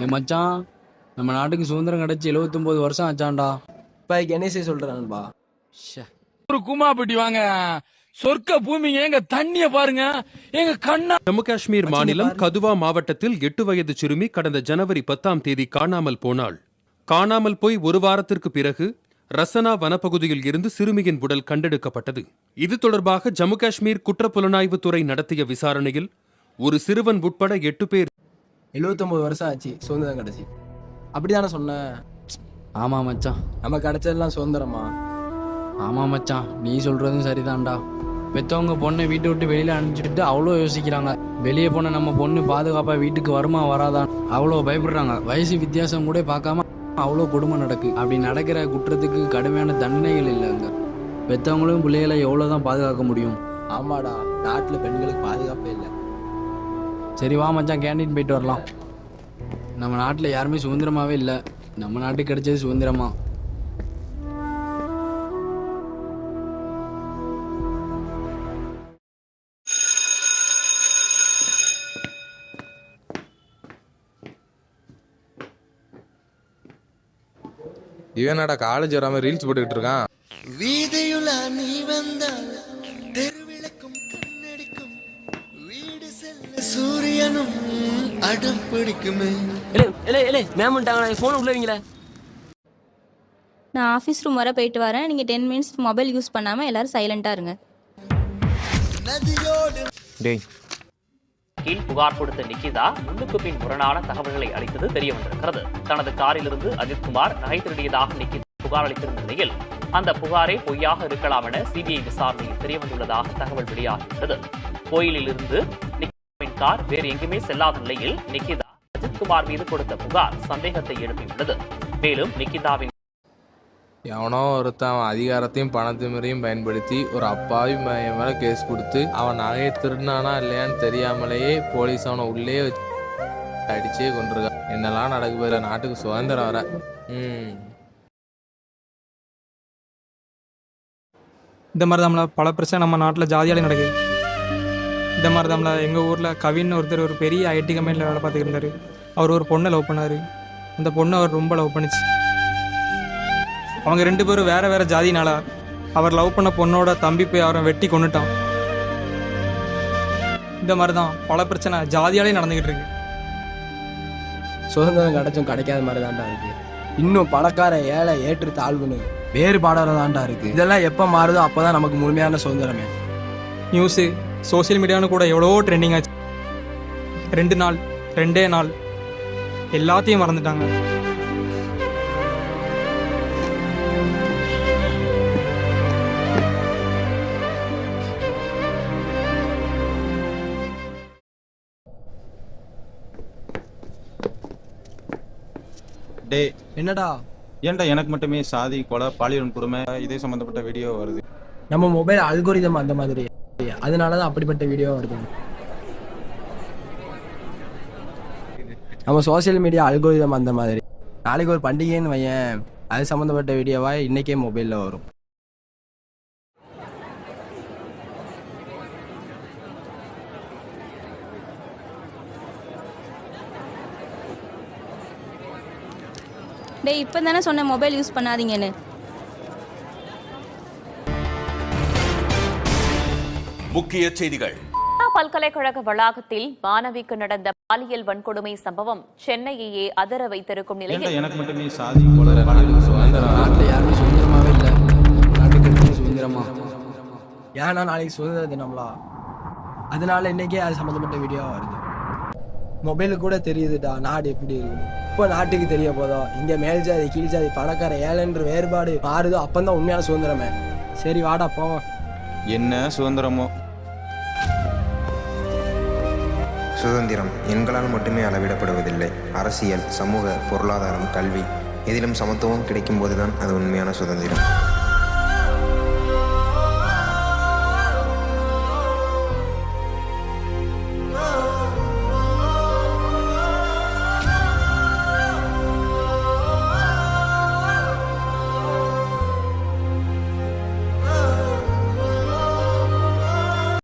ஏ மச்சான் நம்ம நாட்டுக்கு சுதந்திரம் கிடைச்சி 79 வருஷம் ஆச்சான்டா. இப்போ என்ன செய்ய சொல்கிறான்பா ஒரு கூமாப்பட்டி வாங்க. சொர்க்க பூமிங்க எங்க தண்ணிய பாருங்க. எங்க கண்ணா ஜம்மு காஷ்மீர் மாநிலம் கதுவா மாவட்டத்தில் எட்டு வயது சிறுமி கடந்த ஜனவரி பத்தாம் தேதி காணாமல் போனாள். காணாமல் போய் ஒரு வாரத்திற்கு பிறகு ரசனா வனப்பகுதியில் இருந்து சிறுமியின் உடல் கண்டெடுக்கப்பட்டது. இது தொடர்பாக ஜம்மு காஷ்மீர் குற்றப்புலனாய்வுத் துறை நடத்திய விசாரணையில் ஒரு சிறுவன் உட்பட எட்டு பேர் எழுபத்தொம்பது வருஷம் ஆச்சு சுதந்திரம் கிடச்சி. அப்படி தானே சொன்னேன். ஆமா மச்சான். நம்ம கிடைச்சதெல்லாம் சுதந்திரமா? ஆமா மச்சான். நீ சொல்றதும் சரிதான்டா. பெத்தவங்க பொண்ணை வீட்டை விட்டு வெளியில அனுப்பிச்சிட்டு அவ்வளோ யோசிக்கிறாங்க. வெளியே போன நம்ம பொண்ணு பாதுகாப்பா வீட்டுக்கு வருமா வராதான் அவ்வளோ பயப்படுறாங்க. வயசு வித்தியாசம் கூட பார்க்காம அவ்வளோ கொடுமை நடக்கு. அப்படி நடக்கிற குற்றத்துக்கு கடுமையான தண்டனைகள் இல்லைங்க பெத்தவங்களும் பிள்ளைகளை எவ்வளோதான் பாதுகாக்க முடியும்? ஆமாடா. நாட்டில் பெண்களுக்கு பாதுகாப்பே இல்லை. சரி வா மச்சான் கேண்டீன் போயிட்டு வரலாம். நம்ம நாட்டில் யாருமே சுதந்திரமாவே இல்லை. நம்ம நாட்டுக்கு கிடைச்சது சுதந்திரமா? இவனடா காலேஜ் வராம ரீல்ஸ் போட்டுக்கிட்டு இருக்கான்? வீதியுலா நீ வந்தால் அடம் பிடிக்குமே இல்லை இல்லை இல்லை மேம் வந்துட்டாங்க ஃபோன் உள்ள வைங்களே நான் ஆஃபீஸ் ரூம் வர போயிட்டு வரேன். நீங்கள் டென் மினிட்ஸ் மொபைல் யூஸ் பண்ணாமல் எல்லாரும் சைலண்ட்டாக இருங்க. டேய். கீழ் புகார் கொடுத்த நிக்கிதா முன்னுக்கு பின் முரணான தகவல்களை அளித்தது தெரிய வந்திருக்கிறது தனது காரிலிருந்து அஜித்குமார் நகை திருடியதாக நிக்கிதா புகார் அளித்திருந்த நிலையில் அந்த புகாரே பொய்யாக இருக்கலாம் என சிபிஐ விசாரணையில் தெரிய வந்துள்ளதாக தகவல் வெளியாகியுள்ளது. கோயிலில் இருந்து கார் வேறு எங்குமே செல்லாத நிலையில் நிக்கிதா அஜித்குமார் மீது கொடுத்த புகார் சந்தேகத்தை எழுப்பியுள்ளது. மேலும் நிக்கிதாவின் எவனோ ஒருத்தன் அவன் அதிகாரத்தையும் பணத்திமுறையும் பயன்படுத்தி ஒரு அப்பாவி மேல கேஸ் கொடுத்து அவன் நகையை திருடினானா இல்லையான்னு தெரியாமலேயே போலீஸ் அவனை உள்ளே வச்சு அடிச்சே கொண்டிருக்கான் என்னெல்லாம் நடக்குது நாட்டுக்கு சுதந்திரம் வர. ம். இந்த மாதிரி தான்ல பல பிரச்சனை நம்ம நாட்டில் ஜாதியாலே நடக்குது. இந்த மாதிரி தான்ல எங்கள் ஊரில் கவின்னு ஒருத்தர் ஒரு பெரிய ஐடி கம்பெனியில் வேலை பார்த்துட்டு இருந்தார். அவர் ஒரு பொண்ணை லவ் பண்ணார். அந்த பொண்ணை அவர் ரொம்ப லவ் பண்ணுச்சு. அவங்க ரெண்டு பேரும் வேற வேற ஜாதினால அவர் லவ் பண்ண பொண்ணோட தம்பி போய் அவரை வெட்டி கொண்டுட்டான் இந்த மாதிரி தான் பல பிரச்சனை ஜாதியாலே நடந்துக்கிட்டு இருக்கு. சுதந்திரம் கிடைச்சும் கிடைக்காத மாதிரி தான்டா இருக்கு. இன்னும் பணக்கார ஏழை ஏற்று தாழ்வுன்னு வேறுபாடானதாண்டா இருக்கு. இதெல்லாம் எப்போ மாறுதோ அப்பதான் நமக்கு முழுமையான சுதந்திரமே. நியூஸு சோஷியல் மீடியான்னு கூட எவ்வளோ ட்ரெண்டிங் ஆச்சு. ரெண்டு நாள் ரெண்டே நாள். எல்லாத்தையும் மறந்துட்டாங்க. டே என்னடா? ஏன்டா எனக்கு மட்டுமே சாதி கொலை பாலியல் கொடுமை இதே சம்பந்தப்பட்ட வீடியோ வருது? நம்ம மொபைல் அல்கோரிதம் அந்த மாதிரி. அதனால தான் அப்படிப்பட்ட வீடியோ வருது. நம்ம சோஷியல் மீடியா அல்கோரிதம் அந்த மாதிரி. நாளைக்கு ஒரு பண்டிகைன்னு வையேன் அது சம்மந்தப்பட்ட வீடியோவா இன்னைக்கே மொபைலில் வரும். டேய் இப்போ தானே சொன்னேன் மொபைல் யூஸ் பண்ணாதீங்கன்னு. முக்கிய செய்திகள். பல்கலைக்கழக வளாகத்தில் மாணவிக்கு நடந்த பாலியல் வன்கொடுமை சம்பவம் சென்னையையே அதிர வைத்திருக்கும் நிலையில் எனக்கு மட்டுமே சாதி நாட்டில் யாருமே சுதந்திரமாவே இல்லை. நாட்டுக்கு சுதந்திரமா? ஏன்னா நாளைக்கு சுதந்திர தினம்லா? அதனால இன்னைக்கே அது சம்மந்தப்பட்ட வீடியோ வருது. மொபைலுக்கு கூட தெரியுதுடா நாடு எப்படி இருக்கு இப்போ நாட்டுக்கு தெரிய போதும் இங்க மேல் ஜாதி கீழ் ஜாதி பணக்கார ஏழைன்ற வேறுபாடு மாறுதோ அப்பந்தான் உண்மையான சுதந்திரமே. சரி வாடா போவோம். என்ன சுதந்திரமோ? சுதந்திரம் எண்களால் மட்டுமே அளவிடப்படுவதில்லை. அரசியல் சமூக பொருளாதாரம் கல்வி எதிலும் சமத்துவம் கிடைக்கும் போதுதான் அது உண்மையான சுதந்திரம்.